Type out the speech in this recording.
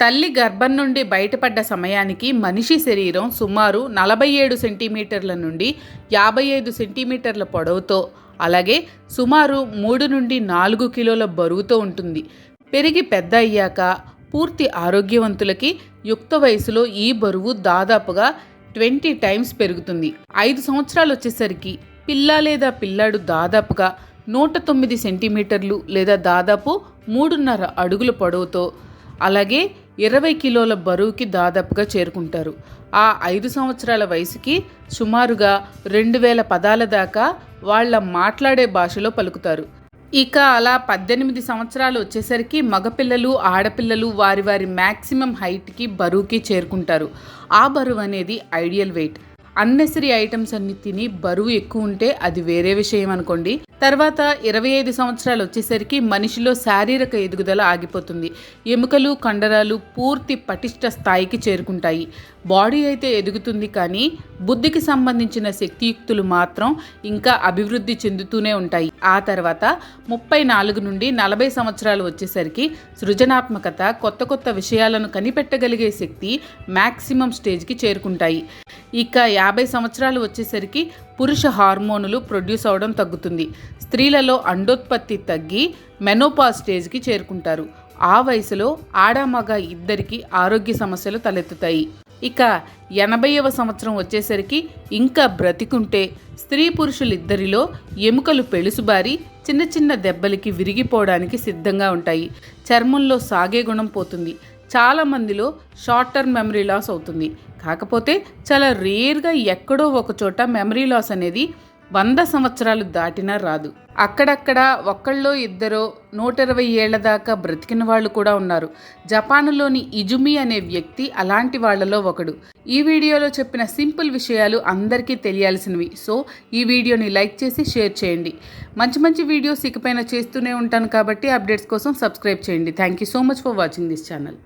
తల్లి గర్భం నుండి బయటపడ్డ సమయానికి మనిషి శరీరం సుమారు నలభై ఏడు సెంటీమీటర్ల నుండి యాభై ఐదు సెంటీమీటర్ల పొడవుతో అలాగే సుమారు మూడు నుండి నాలుగు కిలోల బరువుతో ఉంటుంది. పెరిగి పెద్ద అయ్యాక పూర్తి ఆరోగ్యవంతులకి యుక్త వయసులో ఈ బరువు దాదాపుగా ట్వంటీ టైమ్స్ పెరుగుతుంది. ఐదు సంవత్సరాలు వచ్చేసరికి పిల్ల లేదా పిల్లాడు దాదాపుగా నూట తొమ్మిది సెంటీమీటర్లు లేదా దాదాపు మూడున్నర అడుగుల పొడవుతో అలాగే ఇరవై కిలోల బరువుకి దాదాపుగా చేరుకుంటారు. ఆ ఐదు సంవత్సరాల వయసుకి సుమారుగా రెండు వేల పదాల దాకా వాళ్ళ మాట్లాడే భాషలో పలుకుతారు. ఇక అలా పద్దెనిమిది సంవత్సరాలు వచ్చేసరికి మగపిల్లలు ఆడపిల్లలు వారి వారి మ్యాక్సిమం హైట్కి బరువుకి చేరుకుంటారు. ఆ బరువు అనేది ఐడియల్ వెయిట్. అన్నెసరీ ఐటమ్స్ అన్ని తిని బరువు ఎక్కువ ఉంటే అది వేరే విషయం అనుకోండి. తర్వాత ఇరవై ఐదు సంవత్సరాలు వచ్చేసరికి మనిషిలో శారీరక ఎదుగుదల ఆగిపోతుంది. ఎముకలు కండరాలు పూర్తి పటిష్ట స్థాయికి చేరుకుంటాయి. బాడీ అయితే ఎదుగుతుంది కానీ బుద్ధికి సంబంధించిన శక్తియుక్తులు మాత్రం ఇంకా అభివృద్ధి చెందుతూనే ఉంటాయి. ఆ తర్వాత ముప్పై నాలుగు నుండి నలభై సంవత్సరాలు వచ్చేసరికి సృజనాత్మకత కొత్త కొత్త విషయాలను కనిపెట్టగలిగే శక్తి మ్యాక్సిమం స్టేజ్కి చేరుకుంటాయి. ఇక యాభై సంవత్సరాలు వచ్చేసరికి పురుష హార్మోనులు ప్రొడ్యూస్ అవడం తగ్గుతుంది. స్త్రీలలో అండోత్పత్తి తగ్గి మెనోపా స్టేజ్కి చేరుకుంటారు. ఆ వయసులో ఆడమగ ఇద్దరికి ఆరోగ్య సమస్యలు తలెత్తుతాయి. ఇక ఎనభైవ సంవత్సరం వచ్చేసరికి ఇంకా బ్రతికుంటే స్త్రీ పురుషులిద్దరిలో ఎముకలు పెలుసుబారి చిన్న చిన్న దెబ్బలకి విరిగిపోవడానికి సిద్ధంగా ఉంటాయి. చర్మంలో సాగే గుణం పోతుంది. చాలామందిలో షార్ట్ టర్మ్ మెమరీ లాస్ అవుతుంది. కాకపోతే చాలా రేర్గా ఎక్కడో ఒక చోట మెమరీ లాస్ అనేది వంద సంవత్సరాలు దాటినా రాదు. అక్కడక్కడ ఒక్కళ్ళో ఇద్దరో నూట ఇరవై ఏళ్ళ దాకా బ్రతికిన వాళ్ళు కూడా ఉన్నారు. జపాన్లోని ఇజుమి అనే వ్యక్తి అలాంటి వాళ్ళలో ఒకడు. ఈ వీడియోలో చెప్పిన సింపుల్ విషయాలు అందరికీ తెలియాల్సినవి. సో ఈ వీడియోని లైక్ చేసి షేర్ చేయండి. మంచి మంచి వీడియోస్ ఇకపైన చేస్తూనే ఉంటాను కాబట్టి అప్డేట్స్ కోసం సబ్స్క్రైబ్ చేయండి. Thank you so much for watching this channel